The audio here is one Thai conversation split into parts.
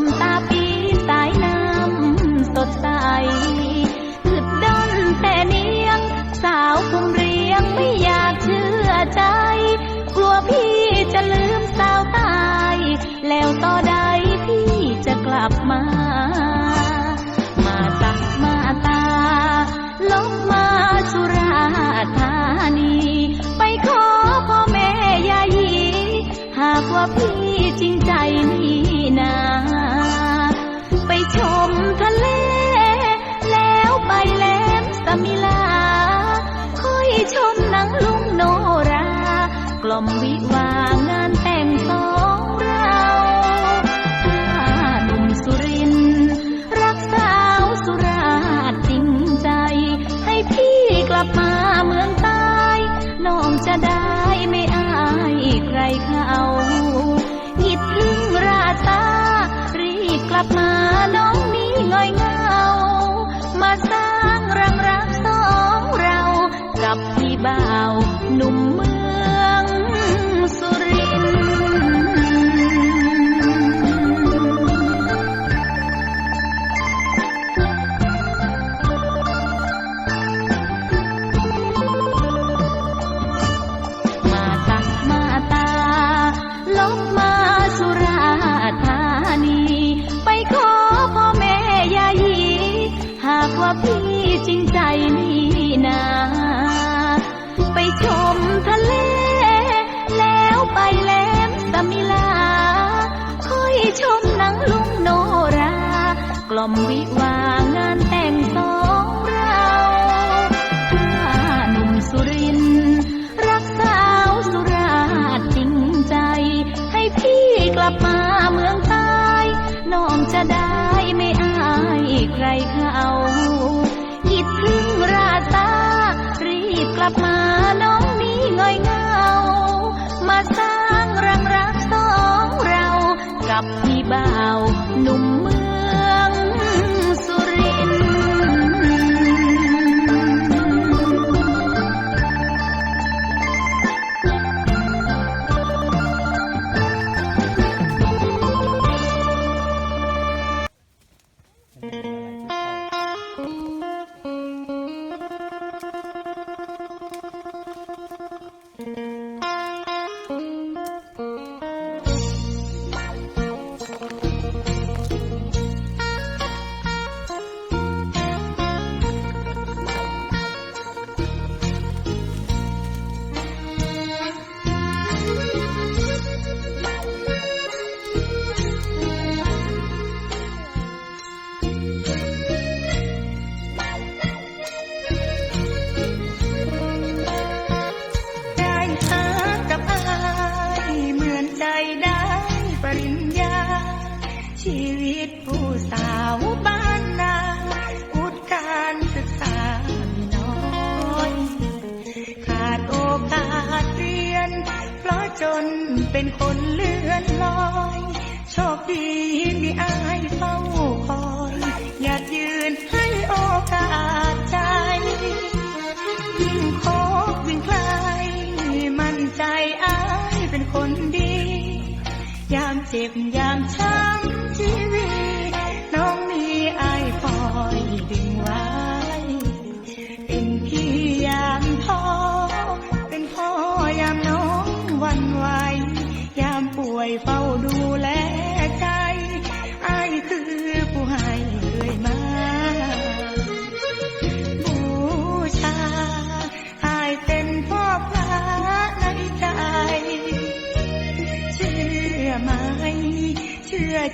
มตาปีสายน้ำสดใสอึดด้นแต่เนียง สาวคุมเรียงไม่อยากเชื่อใจ กลัวพี่จะลืมสาวตาย แล้วต่อใดพี่จะกลับมา น้องนี้งยเงา มาสร้างรังรักสองเรา กับพี่บ่าวหนุ่มมือ complete thank you. จนเป็นคนเลื่อนลอย โชคดีมีอาย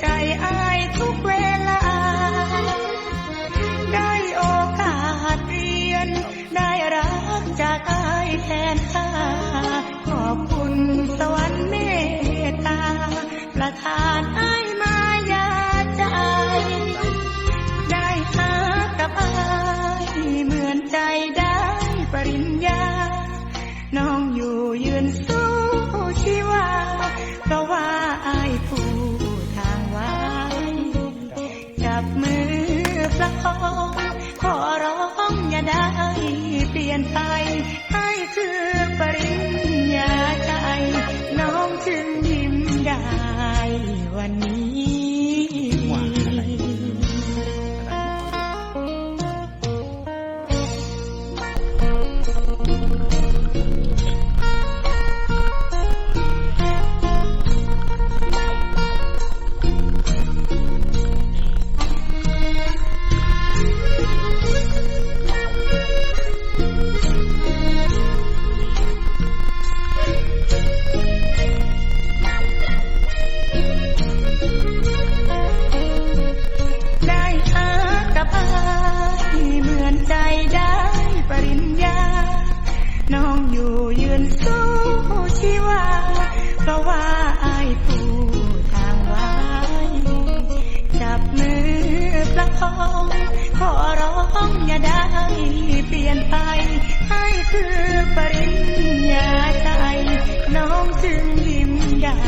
ใจอายทุกเวลา ได้โอกาสเรียน ได้รักจากอายแทนข้าขอบคุณสว ได้เปลี่ยนไป ใจได้ปริญญา น้องอยู่ยืนสู้ชีวา เพราะว่าอายผู้ทางไว้จับมือประคองขอร้องอย่าได้เปลี่ยนไป ให้คือปริญญาใจ น้องจึงยิ้มได้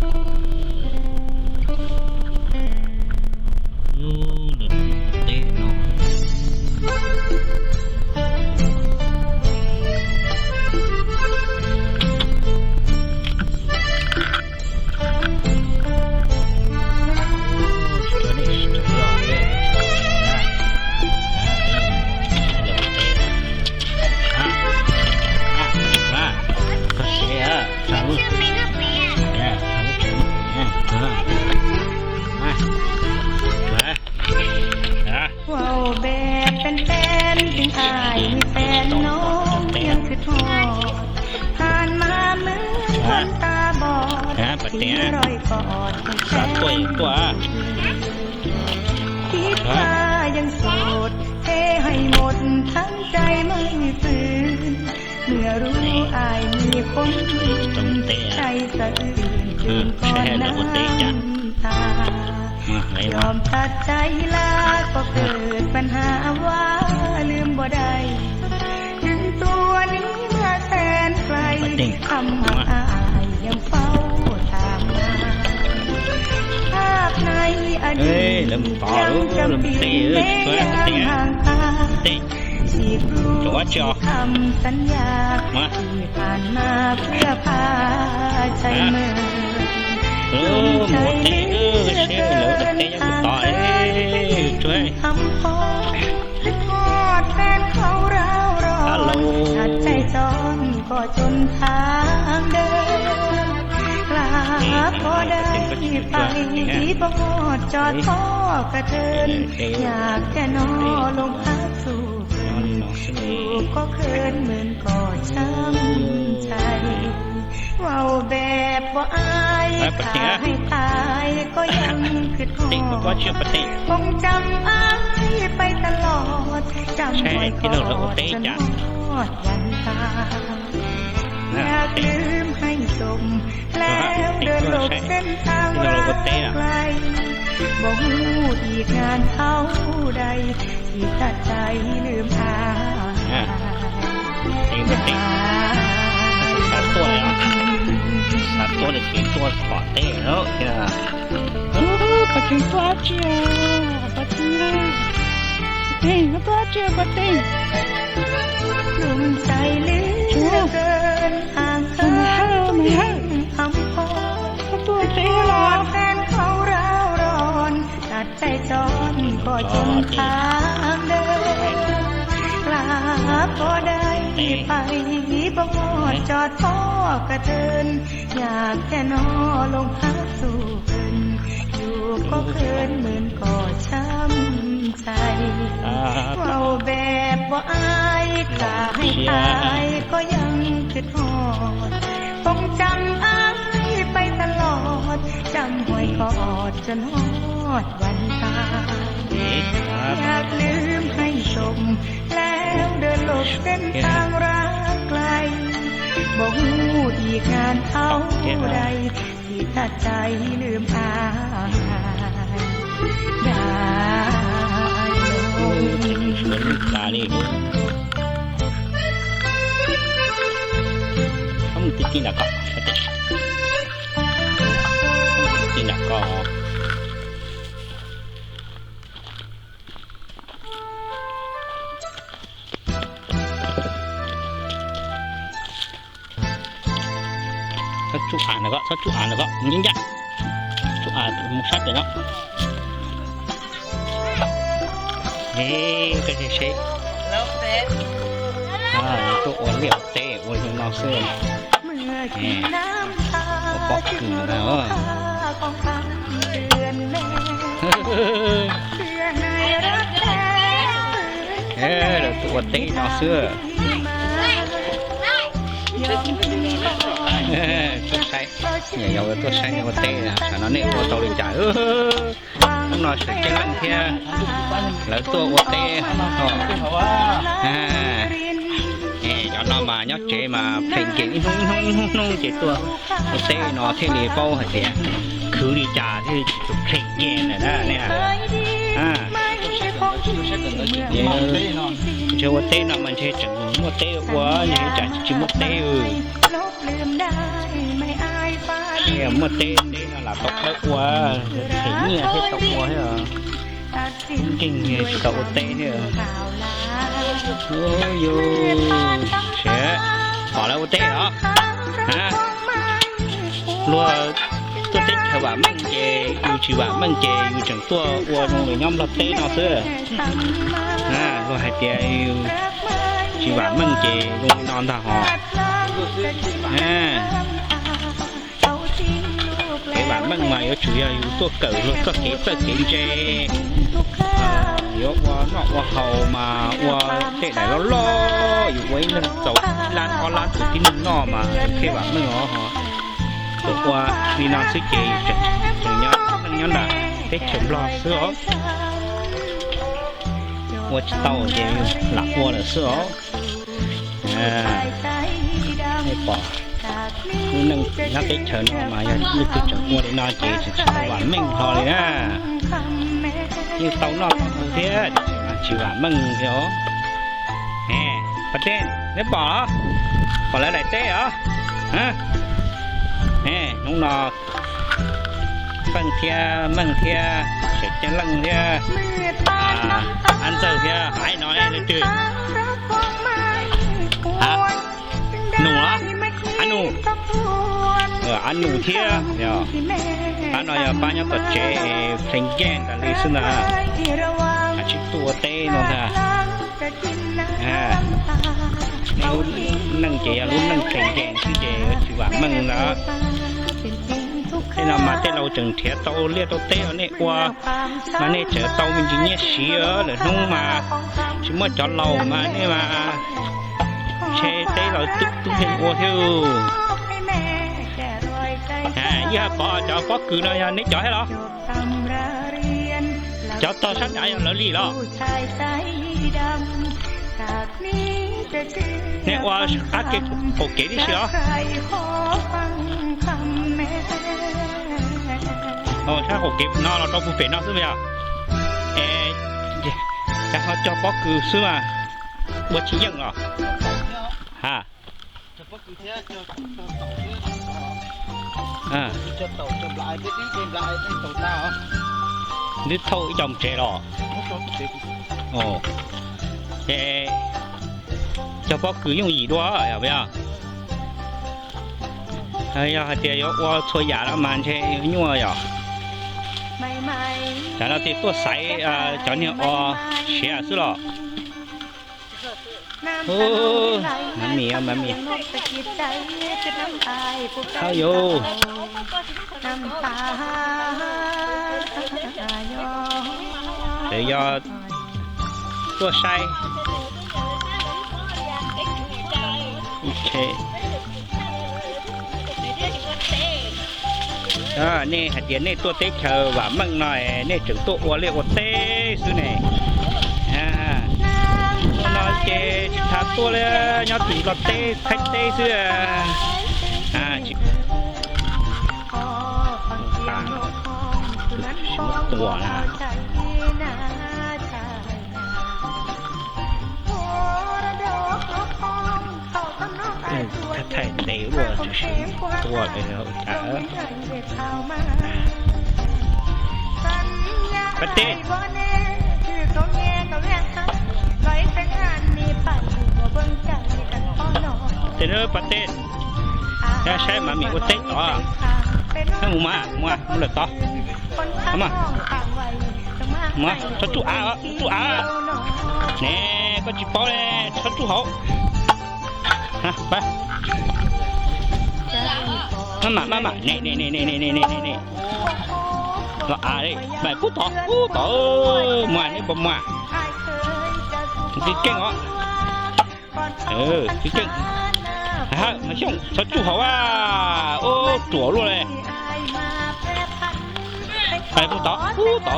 พั ฮะปะเตี้ทิ้ยงรอยกอดของแฟ Satu น itu ah. คิดว่ายังโสดเทให้หมดทั้งใจไม่ฝืนเมื่อรู้อายมีคนอื่นใจสะอื้นจนก่อนน้ำตายอมตัดใจลาก็เกิดปัญหาว่าลืมบ่ได้ถึงตัวนี้มื่อแสนไกลปะเต็งคำหักอายยังเฝ้าาพในอดีเอ้ยตเริ่มต่อยังแล้วจำปีเริ่มเตะเอ้แม้ยยัเตะงห่างตา Teh. ที่รู้จว่าจะคำสัญญามาที่ผ่านมาเพื่อพาใจเมื่อ Oh, mau teh ke? Saya lo teh yang tak eh. Cuy. คำพอคิดทอดแฟนเขาเรารอฮัลโหลชัดใจจอนก็จนทางเดิน พอได้ไปที่บอดจอดพ่อกระเทิน อยากจะนอลงพักสู่เพิ่น No, ถู sini. กก็เคินเหมือนก่อช้ำใจเว้าแบบว่าอายเอ้ยปะเตี๋ยถ้าให้ตายก็ยังคือทอ Teh, ด kau baca peti. คงจำอ้ายไปตลอดจำไว้ใช่ที่ก่อเราเรานเตะจนจ้ะทอดวันตายอย ล้วเดินหลบเส้นทางรักไกลบ่ฮู้อีกงานเท่าใดที่ตัดใจลืมอาย Teh, peti. Satu ya. Satu ada itu spot teh lo. Ya. Oh, pakai itu aja. Pakai. Teh, apa aja, pakai. กลุ่มใจเหลือเกินห่างเหินทำพอ Apa ตล อดแฟนเขาร้าวร้อนตัดใจจอนก็จนทางเดินกลาก็ได้ไปบ่หมดจอดพ่อกระเทิน อยากจะนอลงพักสู่เพิ่นอยู่ก็เคินเหมือนก่อช้ำใจ Ah, เว้าแบบบ่อายกล้าให้ตายก็ยังคิดฮอดคงจำอายไปตลอด จำหวยกอดจนฮอดวันตาย eh, อยากลืมให้ชม แล้วเดินหลบเส้นทางรักไกลบ่ฮู้อีกงานเท่าใดที่ถ้าใจลืมอายได้ลงสวนตานี่ดูเขามึงติดกินอะก็กิน อะก็ถ้าจุอ่านแล้วก็ถ้าจุอ่านแล้วก็ยิ่งยักจุอ่านมึงชัดเลย เพื่อให้รักแท้เออเดี๋ยวตัวเต้นอกเสื้อยอมรอเออตัวใช้อย่าเอาตัวใช้เนี่ยตัวเต้นะฉะนั้นเนี่ยตัวโตเลยจ่ายเออต้องนอนเฉยจังเทียแล้วตัวอ้วนเต้อ๋ออ่าเอ๊ะย้อนนอนมา nhóc chế mà phình kiện nung nung nung nung chế tua ตัวเต้นอนที่นี่เป้าเหรอ คือดีจ่าที่จุดเพลงเย็นน่ะนะเนี่ยอ่าเชื่อว่าเต้นน่ะมันใช่จังหมดเต้วะนี่จ่าจิมดเต้เออลบลืมได้ไม่อายฟ้าเนี่ยหมดเต้นี่น่ะล่ะตกแล้ววะเห็นเนี่ยที่ตกวะเหรอตัดสินจริงเนี่ยตกเต้เนี่ยข่าวลาโอ้ยโยเชื่อพอแล้วเต้เหรอฮะรัว ตัวเต้เธอว่ามันเจอยู่ชื่อว่ามันเจอยู่จังตัววัวลงเลยย่อมรับเต้เนาะเสื้ออ่ารัวให้เตี้ยอยู่ชื่อว่ามันเจลงนอนท่าหออ่า cái bản măng mày ở chủ yếu yếu tố cỡ luôn có kế tờ kế chê yếu quá nọ quá hầu mà quá thế này nó lo yếu quấy nâng tàu lan có lan thủ tí nâng nọ mà cái bản măng nó họ tụ qua đi nó sức chê chẳng chẳng nhớ nâng nhớ là cái chấm lo sữa quá tàu chê lạc qua là sữa à cái quả กูนั่งนักเตะเฉินออกมาอย่างลึกจังมัวได้นอนเจจะชื่อ หวานมึงพอเลยนะนี่เต้านอกของเทียชื่อหวานมึงเหรอแหมประเทศได้ป่อป่อแล้วไห นเต้เหรอฮะแหมน้องนอฟังเทียมึงเทียเสร็จจะลังเทียอ่าอันเจอเทียหายน้อยเลยจืด ฮะหนูหนูเหรออันหนูเอออันหนูเทียเดี๋ยวอันน้อยป้าเนี่ยก็เจเพล งแก่งกันเลยสินะอาชิตัวเต้นนนะอ่านี่นั่งเจรุ่นนั่งเพลงแก่งที่เจถื ตัวชายโอเคอ่านี่หัดเดียนนี่ตัวเต๊กเธอว่ามั่งหน่อยนี่ถึงตัวอวเรียวเต้กสุนี่อ่านอนเจถาตัวเลยยอดถีก็เต้กแพ็กเต้เสื้ออ่าจิตัวนะ ถ้าถ่ายในรัวตัวไปแล้วจ้าประเทศเจ้นอร์ประเทศถ้าใช้มามีอุตเตต่อถ้ามูมามาหลุดต่อมามาชดตู้อาตู้อาเนี่ยก็จีบเอาเลยชดตู้เขา ฮะไปมามามามานี่นี่นี่นี่นี่นี่นี่นี่เราอาเลยไปพูดต่อพูดต่อมานี่บ่มาจริงเก่งเหรอเออจริงเก่งฮะมาช่วงชดจุเขาว่าโอ้จั่วรู้เลยไปพูดต่อพูดต่อ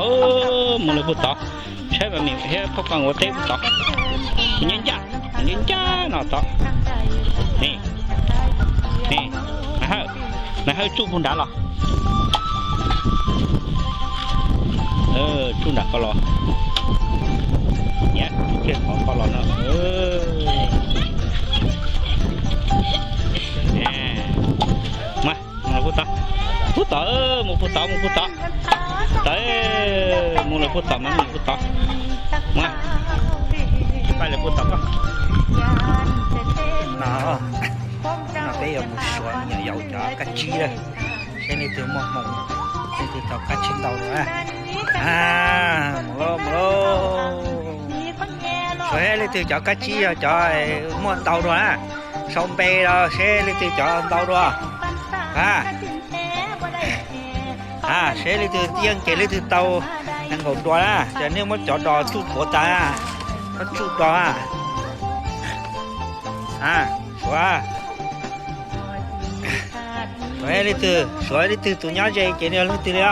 มึงเลยพูดต่อใช่แบบนี้เฮ้ยพวกกังวลเต้พูดต่อมันยังจ้ามันยังจ้าหน่อต่อ นี่ นี่นะฮะนะฮะจุ่มพุ่นดาหรอเออจุ่มด่าก็รอเนี่ยเกี่ยวของก็รอเนาะเออเนี่ยมามาพูดต่อพูดต่อเออมึงพูดต่อมึงพูดต่อ Tới mua là phút tầm nó mình phút tầm Mà Phải là phút tầm đó nó. Nó bây giờ một số nhà giàu cho cá chi đây. sẽ đi từ một mùng sẽ đi tàu cá chín đầu nữa à. Một lô sẽ đi từ cho cá chi rồi cho một tàu rồi á. Xong bê rồi sẽ đi từ cho tàu rồi. À. à sẽ đi từ tiên kể đi từ tàu. thằng gồm đò á. Cho nên mới cho đò chút của ta nó chút đò à อะว่าสวยลิตือสวยลิตือตุนยาเจเจเนียลิตือแล้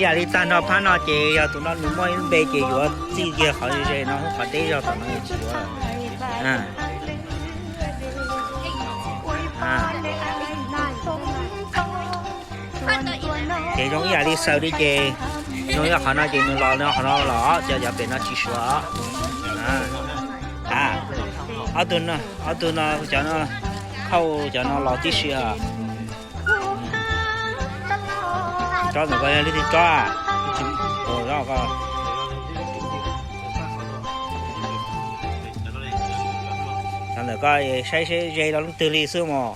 อย่าลิตานอพานอเจยาตุนอลุ่มอยลุเบเจอยู่จีเจเขาเจน้องเขาเตยตุนอจีว่าอ่าอ่าเจ้างอย่าลิเซอร์ดิเจน้องอย่าเขาน้อเจน้องรอเนาะเขาน้อรอจะอย่าเป็นน้อจีชัวอ่า ở tuần nó ở tuần nó cho nó khâu cho nó lo tí à cho nó coi đi cho. À rồi đó coi cho nó coi xây xây dây đó từ lì xưa mà.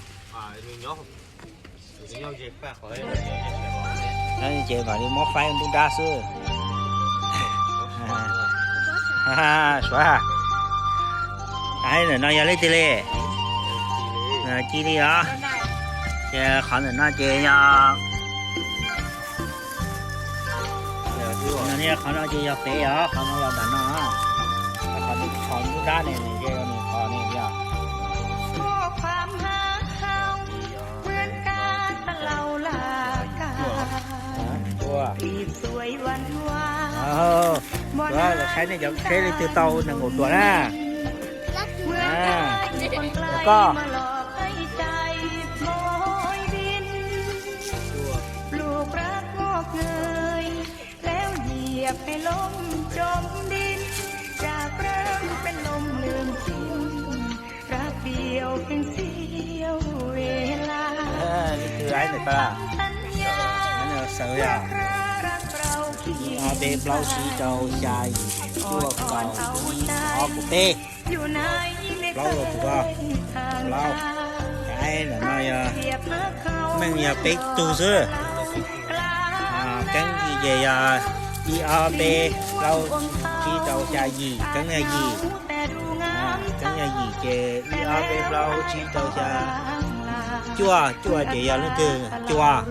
Nó chơi mà đi mót phai cũng đa xưa. Ha ha, xóa. 哎，那要来的嘞，那几里啊？这看着那这呀，那你看到这要肥呀，看到要蛋了啊，那看到长不大的你这个你看你呀。Ờ, đó là cái này giống cái này từ tàu là một tuần á. ก็ให้ลมจมดิน จากเริ่มเป็นลมลืมสิ้นรักเดียวเป็นสียวเวลาเออนี่คือไอ้หน่งปะล่นั่นเหรอเสือยาอาเบเปล่าชีเจ้าใจตัวเก่าอ๋อกูเต้ lâu rồi tụi con lâu. Cái là mai mày nhà bé tu dư cái gì về à, đi ở bé lâu khi đầu trà gì, cái này gì? À, cái này gì kề đi ở bé lâu khi đầu trà chua chua chị à, giờ nó từ chua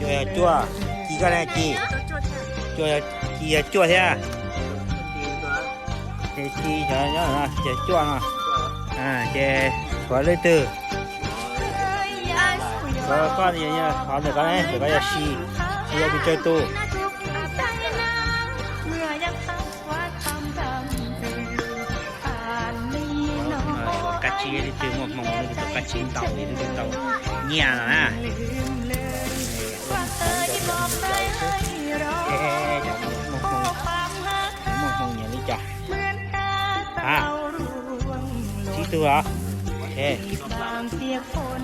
chua chua chị cái này chị? Chua chị chua thế chi nhỏ nhỏ là chè chua nè à chè quả lê tư có con gì nhá họ được con ấy được con là xì xì là bị chơi tu cá chi đi từ một mỏng đi từ cá chi tàu đi từ tàu nhà nè เต่าร่วงหล่ chí น tư hả ê บางเปียกฝน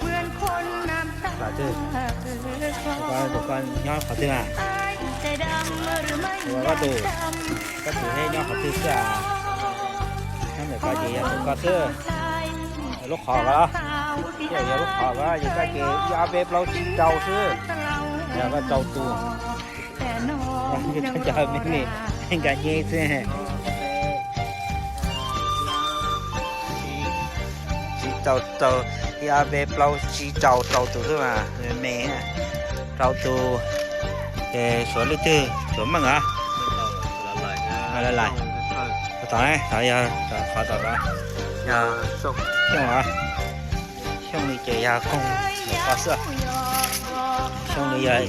เหมือนคนน้ำตา Bà Tư. เอ่อ tụi con tụi con nhó khó tư à อายใจดำหรือไม่ Tụi con có tù จำ các tụi thế nhó khó tư à nó phải có gì à tụi con tư lúc khó đó giờ giờ lúc khó đó giờ cái kia giờ bếp lâu chín trâu chứ giờ có trâu tu แต่น้อง giờ ยัง cho รอ mình nè anh cả nhé chứ chỉ trâu trâu giờ bếp lâu chỉ trâu trâu tu thôi mà mẹ trâu tu để số lít tư số mừng à. À lại lại. Tao này tao giờ tao khó tao đó giờ xong xong rồi xong đi chạy ra không có sợ. Xong đi vậy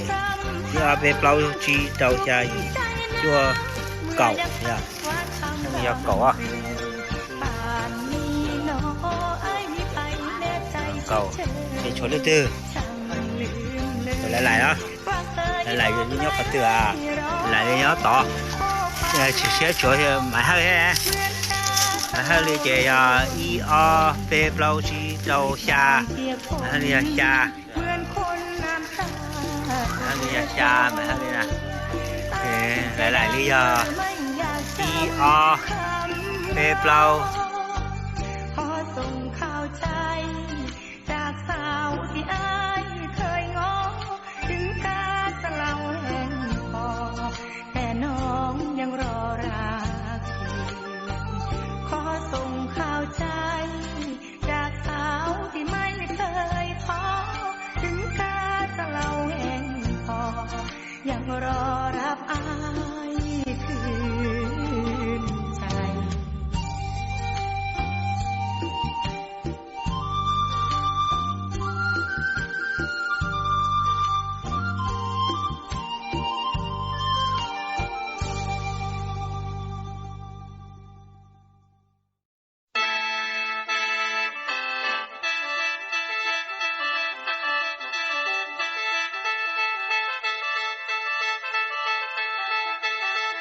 giờ về lâu chi đầu cha chưa cầu nha xong đi cầu à ชนเลยเธอตัวหลายๆเนาะหลายๆอยู่ยอดเตือหลายๆยอดต่อเชื่อช่วยมาให้然后呢就要一二飞楼去楼下，然后呢要下，然后呢要下，然后呢，嗯，来来呢เ一二飞楼。